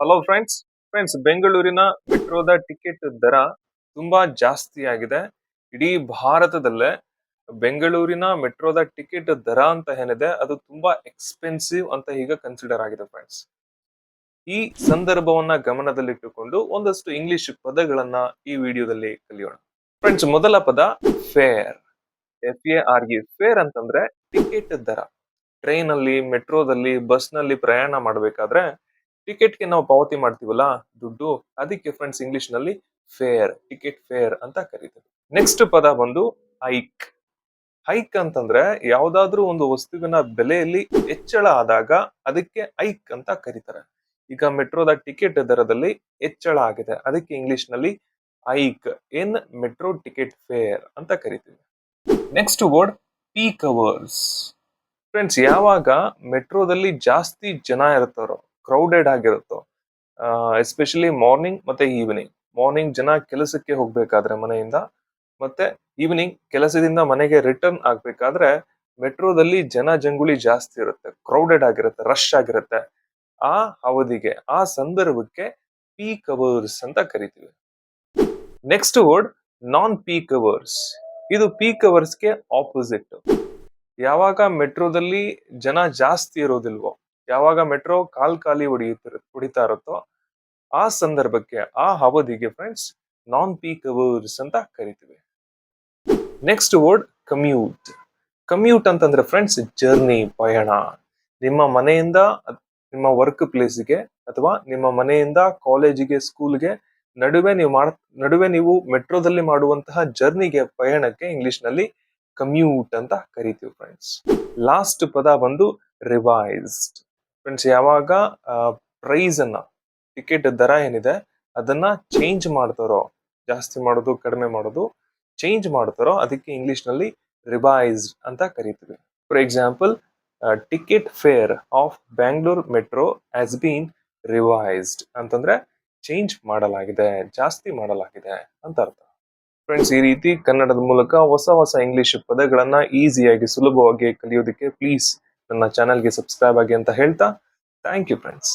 Hello friends friends ಬೆಂಗಳೂರಿನ ಮೆಟ್ರೋದ ticket ದರ ತುಂಬಾ ಜಾಸ್ತಿ ಆಗಿದೆ ಇಡೀ ಭಾರತದಲ್ಲೇ ಬೆಂಗಳೂರಿನ ಮೆಟ್ರೋದ ಟಿಕೆಟ್ ದರ ಅಂತ ಏನಿದೆ ಅದು ತುಂಬಾ ಎಕ್ಸ್ಪೆನ್ಸಿವ್ ಅಂತ ಈಗ ಕನ್ಸಿಡರ್ ಆಗಿದೆ ಫ್ರೆಂಡ್ಸ್ ಈ ಸಂದರ್ಭವನ್ನ ಗಮನದಲ್ಲಿಟ್ಟುಕೊಂಡು ಒಂದಷ್ಟು ಇಂಗ್ಲಿಷ್ ಪದಗಳನ್ನ ಈ ವಿಡಿಯೋದಲ್ಲಿ ಕಲಿಯೋಣ ಫ್ರೆಂಡ್ಸ್ ಮೊದಲ ಪದ fare F A R E fare ಅಂತಂದ್ರೆ ಟಿಕೆಟ್ ದರ ಟ್ರೈನ್ ಅಲ್ಲಿ ಮೆಟ್ರೋದಲ್ಲಿ ಬಸ್ನಲ್ಲಿ ಪ್ರಯಾಣ ಮಾಡಬೇಕಾದ್ರೆ ಟಿಕೆಟ್ಗೆ ನಾವು ಪಾವತಿ ಮಾಡ್ತೀವಲ್ಲ ದುಡ್ಡು, ಅದಕ್ಕೆ ಫ್ರೆಂಡ್ಸ್ ಇಂಗ್ಲಿಷ್ನಲ್ಲಿ ಫೇರ್ ಟಿಕೆಟ್ ಫೇರ್ ಅಂತ ಕರೀತೀವಿ ನೆಕ್ಸ್ಟ್ ಪದ ಬಂದು ಹೈಕ್ ಹೈಕ್ ಅಂತಂದ್ರೆ ಯಾವ್ದಾದ್ರೂ ಒಂದು ವಸ್ತುವಿನ ಬೆಲೆಯಲ್ಲಿ ಹೆಚ್ಚಳ ಆದಾಗ ಅದಕ್ಕೆ ಹೈಕ್ ಅಂತ ಕರೀತಾರೆ. ಈಗ ಮೆಟ್ರೋದ ಟಿಕೆಟ್ ದರದಲ್ಲಿ ಹೆಚ್ಚಳ ಆಗಿದೆ, ಅದಕ್ಕೆ ಇಂಗ್ಲಿಷ್ನಲ್ಲಿ hike in metro ticket fare ಅಂತ ಕರಿತೀವಿ. Next word peak hours friends ಯಾವಾಗ ಮೆಟ್ರೋದಲ್ಲಿ ಜಾಸ್ತಿ ಜನ ಇರ್ತಾರೋ ಕ್ರೌಡೆಡ್ ಆಗಿರುತ್ತೋ ಎಸ್ಪೆಷಲಿ ಮಾರ್ನಿಂಗ್ ಮತ್ತೆ ಈವ್ನಿಂಗ್ ಮಾರ್ನಿಂಗ್ ಜನ ಕೆಲಸಕ್ಕೆ ಹೋಗ್ಬೇಕಾದ್ರೆ ಮನೆಯಿಂದ, ಮತ್ತೆ ಈವ್ನಿಂಗ್ ಕೆಲಸದಿಂದ ಮನೆಗೆ ರಿಟರ್ನ್ ಆಗ್ಬೇಕಾದ್ರೆ ಮೆಟ್ರೋದಲ್ಲಿ ಜನ ಜಂಗುಳಿ ಜಾಸ್ತಿ ಇರುತ್ತೆ ಕ್ರೌಡೆಡ್ ಆಗಿರುತ್ತೆ ರಶ್ ಆಗಿರುತ್ತೆ. ಆ ಅವಧಿಗೆ, ಆ ಸಂದರ್ಭಕ್ಕೆ ಪೀಕ್ ಅವರ್ಸ್ ಅಂತ ಕರಿತೀವಿ. Next word non peak hours ಇದು ಪೀಕ್ ಅವರ್ಸ್ಗೆ ಆಪೋಸಿಟ್ ಯಾವಾಗ ಮೆಟ್ರೋದಲ್ಲಿ ಜನ ಜಾಸ್ತಿ ಇರೋದಿಲ್ವೋ ಯಾವಾಗ ಮೆಟ್ರೋ ಕಾಲ್ ಖಾಲಿ ಹೊಡೆಯುತ್ತಿರ, ಹೊಡಿತಾ ಇರುತ್ತೋ ಆ ಸಂದರ್ಭಕ್ಕೆ ಆ ಅವಧಿಗೆ ಫ್ರೆಂಡ್ಸ್ ನಾನ್ ಪೀಕ್ ಅವರ್ಸ್ ಅಂತ ಕರಿತೀವಿ. ನೆಕ್ಸ್ಟ್ ವರ್ಡ್ ಕಮ್ಯೂಟ್ ಕಮ್ಯೂಟ್ ಅಂತಂದ್ರೆ ಫ್ರೆಂಡ್ಸ್ ಜರ್ನಿ ಪಯಣ. ನಿಮ್ಮ ಮನೆಯಿಂದ, ನಿಮ್ಮ ವರ್ಕ್ ಪ್ಲೇಸ್ಗೆ ಅಥವಾ ನಿಮ್ಮ ಮನೆಯಿಂದ ಕಾಲೇಜಿಗೆ ಸ್ಕೂಲ್ಗೆ ನಡುವೆ ನೀವು ಮಾಡ, ನಡುವೆ ನೀವು ಮೆಟ್ರೋದಲ್ಲಿ ಮಾಡುವಂತಹ ಜರ್ನಿಗೆ ಪಯಣಕ್ಕೆ ಇಂಗ್ಲಿಷ್ನಲ್ಲಿ ಕಮ್ಯೂಟ್ ಅಂತ ಕರಿತೀವಿ ಫ್ರೆಂಡ್ಸ್ ಲಾಸ್ಟ್ ಪದ ಬಂದು ರಿವೈಸ್ಡ್ ಫ್ರೆಂಡ್ಸ್ ಯಾವಾಗ ಪ್ರೈಸ್ ಅನ್ನ ಟಿಕೆಟ್ ದರ ಏನಿದೆ, ಅದನ್ನ ಚೇಂಜ್ ಮಾಡ್ತಾರೋ, ಜಾಸ್ತಿ ಮಾಡೋದು, ಕಡಿಮೆ ಮಾಡೋದು ಚೇಂಜ್ ಮಾಡ್ತಾರೋ, ಅದಕ್ಕೆ ಇಂಗ್ಲಿಷ್ನಲ್ಲಿ ರಿವೈಸ್ಡ್ ಅಂತ ಕರಿತೀವಿ. For example ticket fare of Bangalore metro has been revised ಅಂತಂದ್ರೆ ಚೇಂಜ್ ಮಾಡಲಾಗಿದೆ, ಜಾಸ್ತಿ ಮಾಡಲಾಗಿದೆ ಅಂತ ಅರ್ಥ. ಫ್ರೆಂಡ್ಸ್ ಈ ರೀತಿ ಕನ್ನಡದ ಮೂಲಕ ಹೊಸ ಹೊಸ ಇಂಗ್ಲಿಷ್ ಪದಗಳನ್ನು ಈಸಿಯಾಗಿ ಸುಲಭವಾಗಿ ಕಲಿಯೋದಕ್ಕೆ ಪ್ಲೀಸ್ ನನ್ನ ಚಾನಲ್ಗೆ ಸಬ್ಸ್ಕ್ರೈಬ್ ಆಗಿ ಅಂತ ಹೇಳ್ತಾ ಥ್ಯಾಂಕ್ ಯು ಫ್ರೆಂಡ್ಸ್